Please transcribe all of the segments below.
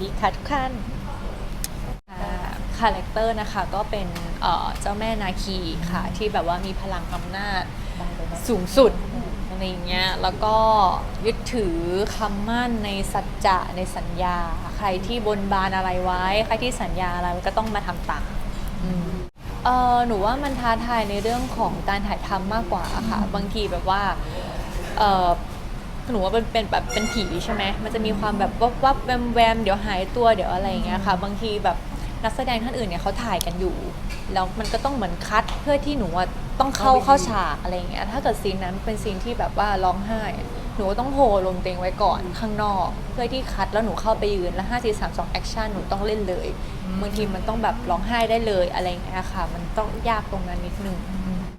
ดีค่ะทุกท่านคาแรคเตอร์นะคะก็เป็นเอ่อเจ้าแม่นาคีค่ะ ที่แบบว่ามีพลังอำนาจสูงสุดอะไรอย่างเงี้ยแล้วก็ยึดถือคำมั่นในสัจจะในสัญญา ใครที่บนบานอะไรไว้ ใครที่สัญญาอะไรก็ต้องมาทำตามอืมเออหนูว่ามันท้าทายในเรื่องของการถ่ายทำมากกว่าค่ะ บางทีแบบว่าเออ หนูว่าเป็นเป็นแบบเป็นผีใช่ไหมมันจะมีความแบบวับวับแวมแวมเดี๋ยวหายตัวเดี๋ยวอะไรอย่างเงี้ยค่ะ บางทีแบบนักแสดงท่านอื่นเนี่ยเขาถ่ายกันอยู่ แล้วมันก็ต้องเหมือนคัดเพื่อที่หนูอะต้องเข้าเข้าฉากอะไรอย่างเงี้ยถ้าเกิดซีนนั้นเป็นซีนที่แบบว่าร้องไห้ หนูก็ต้องโฮลมณ์เต็งไว้ก่อนข้างนอก เพื่อที่คัดแล้วหนูเข้าไปยืนแล้ว5 4 3 2แอคชั่นหนูต้องเล่นเลยบางทีมันต้องแบบร้องไห้ได้เลยอะไรอย่างเงี้ยค่ะ มันต้องยากตรงนั้นนิดนึง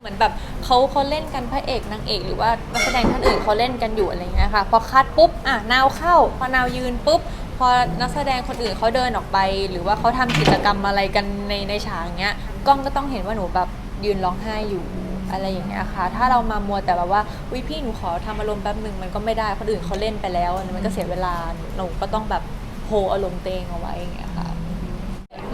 เหมือนแบบเขาเขาเล่นกันพระเอกนางเอก หรือว่านักแสดงท่านอื่นเขาเล่นกันอยู่อะไรเงี้ยค่ะ พอคัดปุ๊บอะนาวเข้า พอนาวยืนปุ๊บ พอนักแสดงคนอื่นเขาเดินออกไป หรือว่าเขาทำกิจกรรมอะไรกันในในฉากเงี้ยกล้องก็ต้องเห็นว่าหนูแบบยืนร้องไห้อยู่อะไรอย่างเงี้ยค่ะ ถ้าเรามามัวแต่แบบว่าวิพี่หนูขอทำอารมณ์แป๊บหนึ่งมันก็ไม่ได้คนอื่นเขาเล่นไปแล้ว มันก็เสียเวลาหนูก็ต้องแบบโฮอารมณ์เตงเอาไว้อย่างเงี้ยค่ะ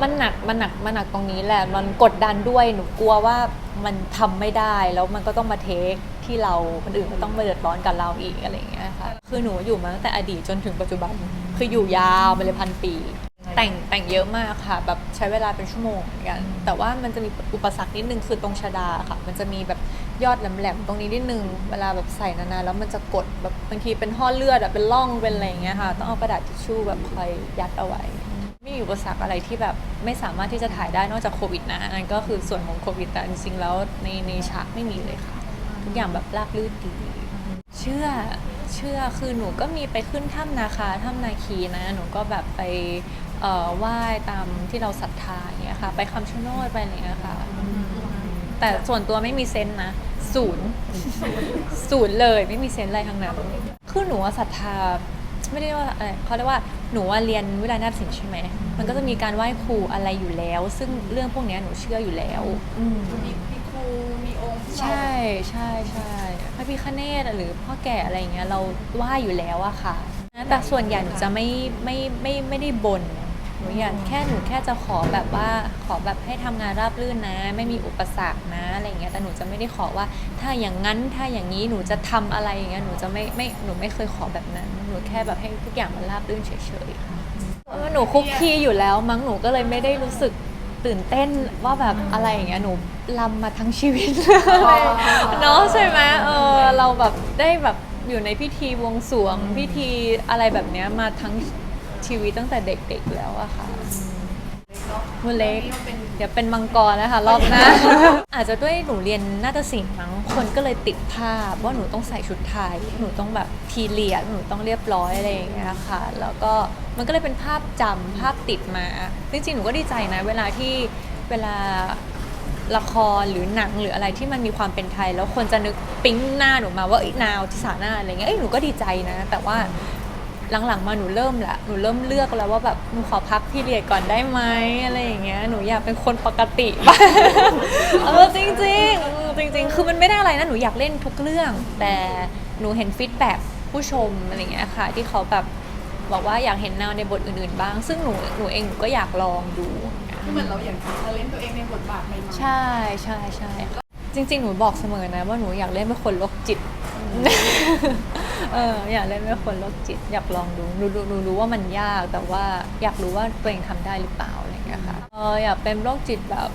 มันหนักมันหนักมันหนักตรงนี้แหละมันกดดันด้วยหนูกลัวว่ามันทำไม่ได้แล้วมันก็ต้องมาเทคที่เราคนอื่นก็ต้องมาเดือดร้อนกับเราอีกอะไรอย่างเงี้ยค่ะคือหนูอยู่มาตั้งแต่อดีตจนถึงปัจจุบัน คืออยู่ยาวไปเลยพันปี แต่งแต่งเยอะมากค่ะ แบบใช้เวลาเป็นชั่วโมงเหมือนกัน แต่ว่ามันจะมีอุปสรรคนิดนึงคือตรงชดาค่ะ มันจะมีแบบยอดแหลมๆตรงนี้นิดนึงเวลาแบบใส่นานๆแล้วมันจะกดแบบบางทีเป็นห่อเลือดอะเป็นร่องเป็นอะไรอย่างเงี้ยค่ะ ต้องเอากระดาษทิชชู่แบบคอยยัดเอาไว้ มีอุปสรรคอะไรที่แบบไม่สามารถที่จะถ่ายได้นอกจากโควิดนะอันนั้นก็คือส่วนของโควิดแต่จริงๆแล้วในในฉากไม่มีเลยค่ะ ทุกอย่างแบบราบรื่นดี เชื่อเชื่อคือหนูก็มีไปขึ้นถ้ำนาคาถ้ำนาคีนะ หนูก็แบบไปเอ่อไหว้ตามที่เราศรัทธาอย่างเงี้ยค่ะ ไปคำชะโนดไปอะไรอย่างเงี้ยค่ะแต่ส่วนตัวไม่มีเซนนะศูนย์ศูนย์เลยไม่มีเซนอะไรทั้งนั้นคือหนูศรัทธาไม่ได้ว่าอะไรเขาเรียกว่า หนูว่าเรียนวิทยานาฏศิลป์ใช่ไหมมันก็จะมีการไหว้ครูอะไรอยู่แล้ว ซึ่งเรื่องพวกเนี้ยหนูเชื่ออยู่แล้วอืมมีมีครูมีองค์ใช่ใช่ใช่พระพิคเนตหรือพ่อแก่อะไรอย่างเงี้ยเราไหว้อยู่แล้วอะค่ะ แต่ส่วนใหญ่หนูจะไม่ไม่ไม่ไม่ได้บนห นูอยากแค่หนูแค่จะขอแบบว่าขอแบบให้ทำงานราบรื่นนะ ไม่มีอุปสรรคนะอะไรอย่างเงี้ยแต่หนูจะไม่ได้ขอว่า ถ้าอย่างนั้นถ้าอย่างนี้หนูจะทำอะไรอย่างเงี้ยหนูจะไม่ไม่หนูไม่เคยขอแบบนั้น หนูแค่แบบให้ทุกอย่างมันราบรื่นเฉยๆค่ะเพราะว่าหนูคุกคีอยู่แล้ว มั้งหนูก็เลยไม่ได้รู้สึกตื่นเต้นว่าแบบอะไรอย่างเงี้ยหนูลำมาทั้งชีวิตเลยเนาะใช่ไหมเออเราแบบได้แบบอยู่ในพิธีวงสวงพิธีอะไรแบบเนี้ยมาทั้ง ชีวิตตั้งแต่เด็กๆแล้วอะค่ะมือเล็ก เดี๋ยวเป็นมังกรนะคะ รอบหน้า อาจจะด้วยหนูเรียนนาฏศิลป์มั้งคนก็เลยติดภาพว่าหนูต้องใส่ชุดไทย หนูต้องแบบทีเรียหนูต้องเรียบร้อยอะไรอย่างเงี้ยค่ะ แล้วก็มันก็เลยเป็นภาพจำภาพติดมา จริงๆ หนูก็ดีใจนะ เวลาที่เวลาละครหรือหนังหรืออะไรที่มันมีความเป็นไทย แล้วคนจะนึกปิ๊งหน้าหนูมาว่าเอ้ยนาวทิสาหน้าอะไรเงี้ยเอ้ยหนูก็ดีใจนะ แต่ว่า หลังๆ มาหนูเริ่มละหนูเริ่มเลือกแล้วว่าแบบหนูขอพักพี่เรียดก่อนได้ไหมอะไรอย่างเงี้ยหนูอยากเป็นคนปกติบ้างเออจริงๆเออจริง ๆ คือมันไม่ได้อะไรนะหนูอยากเล่นทุกเรื่อง แต่หนูเห็นฟีดแบ็กผู้ชมอะไรเงี้ยค่ะ ที่เขาแบบบอกว่าอยากเห็นนาวในบทอื่นๆบ้าง ซึ่งหนูหนูเองหนูก็อยากลองดูคือเหมือนเราอยากจะเล่นตัวเองในบทบาทใหม่ๆใช่ใช่ใช่จริง ๆ หนูบอกเสมอนะว่าหนูอยากเล่นเป็นคนโรคจิต เอออยากเล่นเป็นคนโรคจิต อยากลองดูหนูรู้หนูรู้ว่ามันยากแต่ว่าอยากรู้ว่าตัวเองทำได้หรือเปล่าอะไรอย่างเงี้ยค่ะเอออยากเป็นโรคจิตแบบ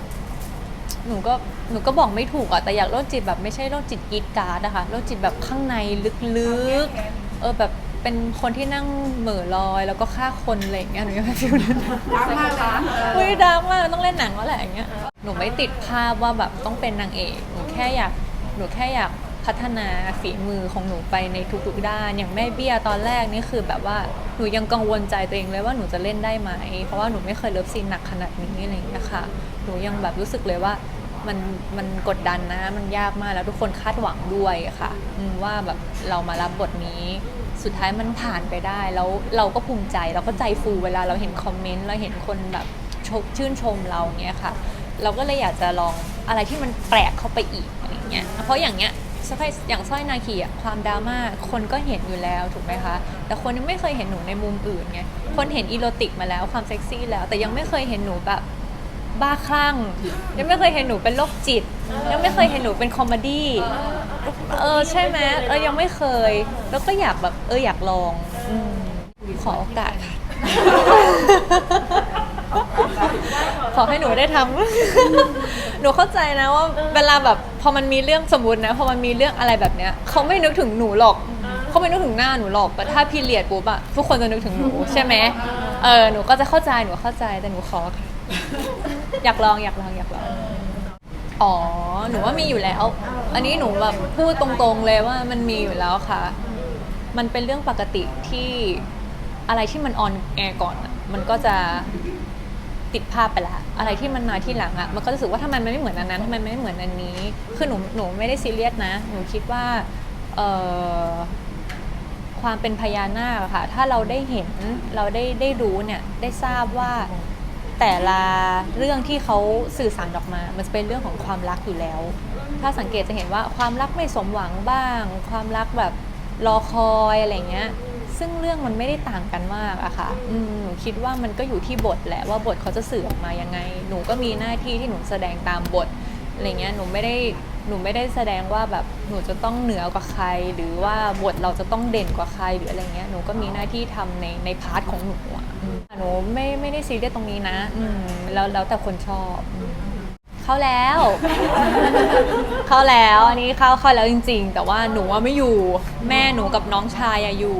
หนูก็หนูก็บอกไม่ถูกอะแต่อยากโรคจิตแบบไม่ใช่โรคจิตกรีดกราร์ดนะคะโรคจิตแบบข้างในลึกๆเออแบบเป็นคนที่นั่งเหม่อลอย แล้วก็ฆ่าคนอะไรอย่างเงี้ยหนูยังไม่ฟิลนั้นรักมากนะเฮ้ยดังมากต้องเล่นหนังแล้วแหละอย่างเงี้ยหนูไม่ติดภาพว่าแบบต้องเป็นนางเอกหนูแค่อยากหนูแค่อยาก พัฒนาฝีมือของหนูไปในทุกๆด้าน อย่างแม่เบี้ยตอนแรกนี่คือแบบว่าหนูยังกังวลใจตัวเองเลยว่าหนูจะเล่นได้ไหม เพราะว่าหนูไม่เคยเลิฟซีนหนักขนาดนี้อะไรอย่างเงี้ยค่ะ หนูยังแบบรู้สึกเลยว่ามันมันกดดันนะ มันยากมากแล้วทุกคนคาดหวังด้วยค่ะว่าแบบเรามารับบทนี้สุดท้ายมันผ่านไปได้แล้วเราก็ภูมิใจเราก็ใจฟูเวลาเราเห็นคอมเมนต์เราเห็นคนแบบชมชื่นชมเราเงี้ยค่ะ เราก็เลยอยากจะลองอะไรที่มันแปลกเข้าไปอีกอะไรเงี้ยเพราะอย่างเงี้ย สร้อยอย่างสร้อยนาคีอะความดราม่าคนก็เห็นอยู่แล้วถูกไหมคะ แต่คนยังไม่เคยเห็นหนูในมุมอื่นไงคนเห็นอีโรติกมาแล้วความเซ็กซี่แล้ว แต่ยังไม่เคยเห็นหนูแบบบ้าคลั่ง ยังไม่เคยเห็นหนูเป็นโรคจิต ยังไม่เคยเห็นหนูเป็นคอมเมดี้เออใช่ไหมเออยังไม่เคย แล้วก็อยากแบบเอออยากลองอขอโอกาสค่ะขอให้หนูได้ทำ หนูเข้าใจนะว่าเวลาแบบ พอมันมีเรื่องสมมตินะพอมันมีเรื่องอะไรแบบเนี้ยเขาไม่นึกถึงหนูหรอกเขาไม่นึกถึงหน้าหนูหรอกแต่ถ้าพีเรียดปุ๊บอะทุกคนจะนึกถึงหนูใช่ไหมเออหนูก็จะเข้าใจหนูเข้าใจแต่หนูขอค่ะอยากลองอยากลองอยากลองอ๋อหนูว่ามีอยู่แล้ว อันนี้หนูแบบพูดตรงๆเลยว่ามันมีอยู่แล้วค่ะ มันเป็นเรื่องปกติที่อะไรที่มันออนแอร์ก่อนอะมันก็จะ ติดภาพไปละอะไรที่มันมาที่หลังอะมันก็รู้สึกว่าทำไมมันไม่เหมือนอันนั้นทำไมมันไม่เหมือนอันนี้ คือหนูหนูไม่ได้ซีเรียสนะ หนูคิดว่าเอ่อความเป็นพญานาคอะค่ะ ถ้าเราได้เห็นเราได้ได้รู้เนี่ยได้ทราบว่าแต่ละเรื่องที่เขาสื่อสารออกมา มันจะเป็นเรื่องของความรักอยู่แล้ว ถ้าสังเกตจะเห็นว่าความรักไม่สมหวังบ้าง ความรักแบบรอคอยอะไรเงี้ย ซึ่งเรื่องมันไม่ได้ต่างกันมากอะค่ะอืมหนูคิดว่ามันก็อยู่ที่บทแหละว่าบทเขาจะสื่อออกมายังไง หนูก็มีหน้าที่ที่หนูแสดงตามบทอะไรเงี้ยหนูไม่ได้หนูไม่ได้แสดงว่าแบบหนูจะต้องเหนือกว่าใคร หรือว่าบทเราจะต้องเด่นกว่าใครหรืออะไรเงี้ยหนูก็มีหน้าที่ทำในในพาร์ทของหนูอะอืมหนูไม่ไม่ได้ซีเรียสตรงนี้นะอืมแล้วแล้วแต่คนชอบอืม เข้าแล้ว เข้าแล้วอันนี้เข้าเข้าแล้วจริง ๆ แต่ว่าหนูว่าไม่อยู่ แม่หนูกับน้องชายอะอยู่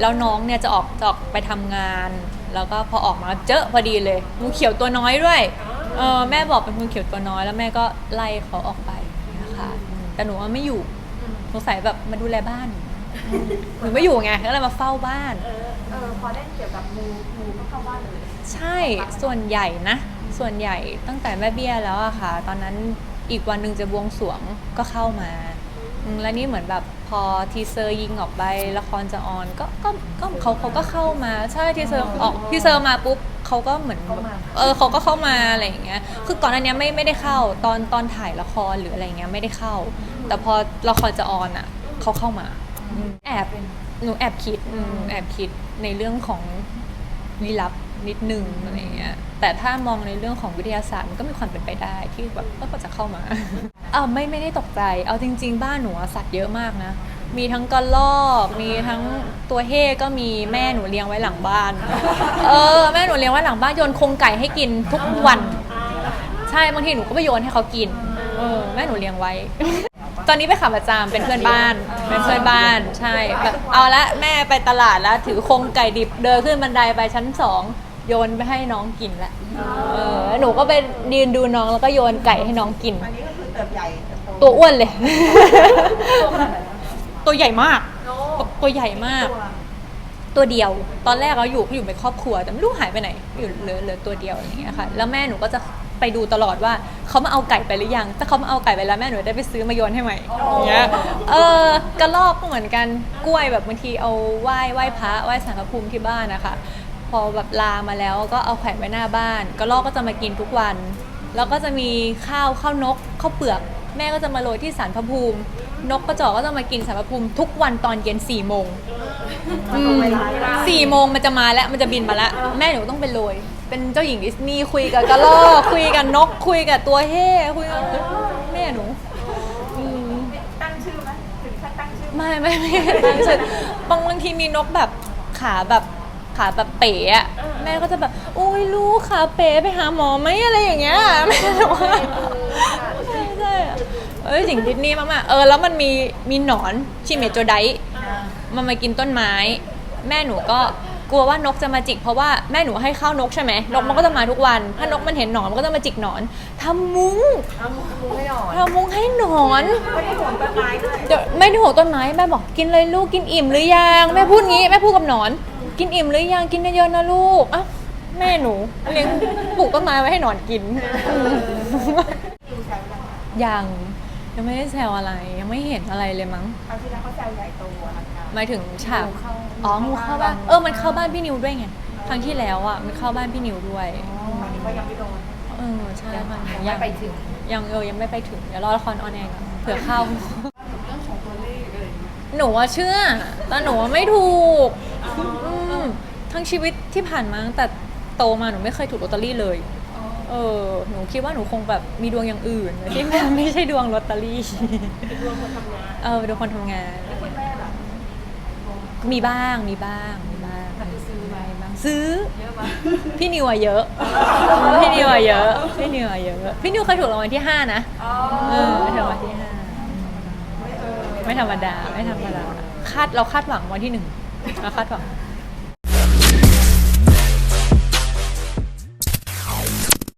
แล้วน้องเนี่ยจะออกจะออกไปทำงาน แล้วก็พอออกมาเจอพอดีเลยงูเขียวตัวน้อยด้วยเออแม่บอกเป็นงูเขียวตัวน้อย แล้วแม่ก็ไล่เขาออกไปนะคะอืมแต่หนูว่าไม่อยู่สงสัยแบบมาดูแลบ้านหนูไม่อยู่ไงก็เลยมาเฝ้าบ้าน เออเออพอได้เกี่ยวกับงูงูก็เข้าบ้านเลย ใช่ส่วนใหญ่นะ ส่วนใหญ่ตั้งแต่แม่เบี้ยแล้วอะค่ะ ตอนนั้นอีกวันหนึ่งจะบวงสรวงก็เข้ามาอืมแล้วนี่เหมือนแบบพอทีเซอร์ยิงออกไปละครจะออนก็ก็ก็เขาเขาก็เข้ามาใช่ทีเซอร์ออกทีเซอร์มาปุ๊บเขาก็เหมือนเออเขาก็เข้ามาอะไรอย่างเงี้ยคือก่อนอันเนี้ยไม่ไม่ได้เข้าตอนตอนถ่ายละครหรืออะไรเงี้ยไม่ได้เข้า แต่พอละครจะออนอะเขาเข้ามาอืมแอบหนูแอบคิดอืมแอบคิดในเรื่องของลี้ลับ นิดนึงอะไรเงี้ยแต่ถ้ามองในเรื่องของวิทยาศาสตร์มันก็มีความเป็นไปได้ที่แบบเออเขาจะเข้ามาเออไม่ไม่ได้ตกใจ เอาจริง ๆ บ้านหนูสัตว์เยอะมากนะ มีทั้งกระรอกมีทั้งตัวเฮ่ก็มีแม่หนูเลี้ยงไว้หลังบ้าน เออแม่หนูเลี้ยงไว้หลังบ้านโยนโครงไก่ให้กินทุกวัน ใช่บางทีหนูก็ไปโยนให้เขากินเออแม่หนูเลี้ยงไว้ ตอนนี้ไปขับประจำเป็นเพื่อนบ้านเป็นเพื่อนบ้านใช่แบบเอาละแม่ไปตลาดแล้วถือโครงไก่ดิบเดินขึ้นบันไดไปชั้นสอง โยนไปให้น้องกินละเออหนูก็ไปยืนดูน้องแล้วก็โยนไก่ให้น้องกิน อันนี้ก็คือเติบใหญ่เติบโตตัวอ้วนเลย ตัวใหญ่มาก ตัวใหญ่มาก ตัวเดียว ตอนแรกเราอยู่เขาอยู่เป็นครอบครัว แต่ไม่รู้หายไปไหน อยู่เหลือเหลือตัวเดียวอย่างเงี้ยค่ะ แล้วแม่หนูก็จะไปดูตลอดว่าเขามาเอาไก่ไปหรือยัง ถ้าเขามาเอาไก่ไปแล้วแม่หนูได้ไปซื้อมาโยนให้ใหม่อย่างเงี้ย เออกระรอกก็เหมือนกัน กล้วยแบบบางทีเอาไหว้ไหว้พระไหว้สารพระภูมิที่บ้านนะคะพ อแบบลามาแล้วก็เอาแขวนไว้หน้าบ้านกระรอกก็จะมากินทุกวัน แล้วก็จะมีข้าวข้าวนกข้าวเปลือก แม่ก็จะมาโรยที่สารพระภูมิ นกกระจอกก็จะมากินสารพระภูมิทุกวันตอนเย็นสี่โมงอืมสี่โมงมันจะมาแล้วมันจะบินมาแล้ว แม่หนูต้องไปโรยเป็นเจ้าหญิงดิสนีย์คุยกับกระรอกคุยกับนกคุยกับตัวเฮ่คุยกับแม่หนูอืมตั้งชื่อไหมถึงขั้นตั้งชื่อไม่ไม่ไม่ไม่ใช่บางบางทีมีนกแบบขาแบบ ขาแบบเป๋อะแม่ก็จะแบบโอ้ยลูกขาเป๋ไปหาหมอไหมอะไรอย่างเงี้ยแม่หนูว่าใช่ใช่อะเอ้ยสิ่งดิสนีย์มากๆเออแล้วมันมีมีหนอนชิเมโจไดมันมากินต้นไม้ แม่หนูก็กลัวว่านกจะมาจิก เพราะว่าแม่หนูให้ข้าวนกใช่ไหมนกมันก็จะมาทุกวัน ถ้านกมันเห็นหนอนมันก็จะมาจิกหนอนทำมุ้งเอางูไม่อ่อนทำมุ้งให้หนอนไม่ได้ห่วงต้นไม้ด้วยเดี๋ยวไม่ได้ห่วงต้นไม้แม่บอกกินเลยลูกกินอิ่มหรือยังแม่พูดงี้แม่พูดกับหนอน กินอิ่มหรือยังกินเยอะๆนะลูกอะแม่หนูเลี้ยงปลูกต้นไม้ไว้ให้หนอนกินดูแซวยังยังยังไม่ได้แซวอะไร ยังไม่เห็นอะไรเลยมั้งคราวที่แล้วเขาแซวใหญ่โตอลังการหมายถึงฉากงูเข้าอ๋องูเข้าบ้านเออมันเข้าบ้านพี่นิวด้วยไงครั้งที่แล้วอะมันเข้าบ้านพี่นิวด้วยอ๋ออันนี้ก็ยังไม่โดนเออใช่ค่ะยังไม่ไปถึงยังเออยังไม่ไปถึงเดี๋ยวรอละครออนแอร์ก่อนเผื่อเข้าเรื่องของหนูว่าเชื่อแต่หนูว่าไม่ถูกม ทั้งชีวิตที่ผ่านมาตั้งแต่โตมาหนูไม่เคยถูกลอตเตอรี่เลย เออ หนูคิดว่าหนูคงแบบมีดวงอย่างอื่น ที่ไม่ไม่ใช่ดวงลอตเตอรี่ดวงคนทำงานเออดวงคนทำงานคุณแม่แบบมีบ้างมีบ้างมีบ้างแต่คือซื้อไหมบ้างซื้อ เยอะปะพี่นิวอะเยอะ พี่นิวอะเยอะ พี่นิวอะเยอะ พี่นิวเคยถูกรางวัลที่ห้านะ อ๋อเออถูกรางวัลที่ห้าไม่เออไม่ธรรมดา ไม่ธรรมดา คาดเราคาดหวังวันที่หนึ่งเราคาดหวังแ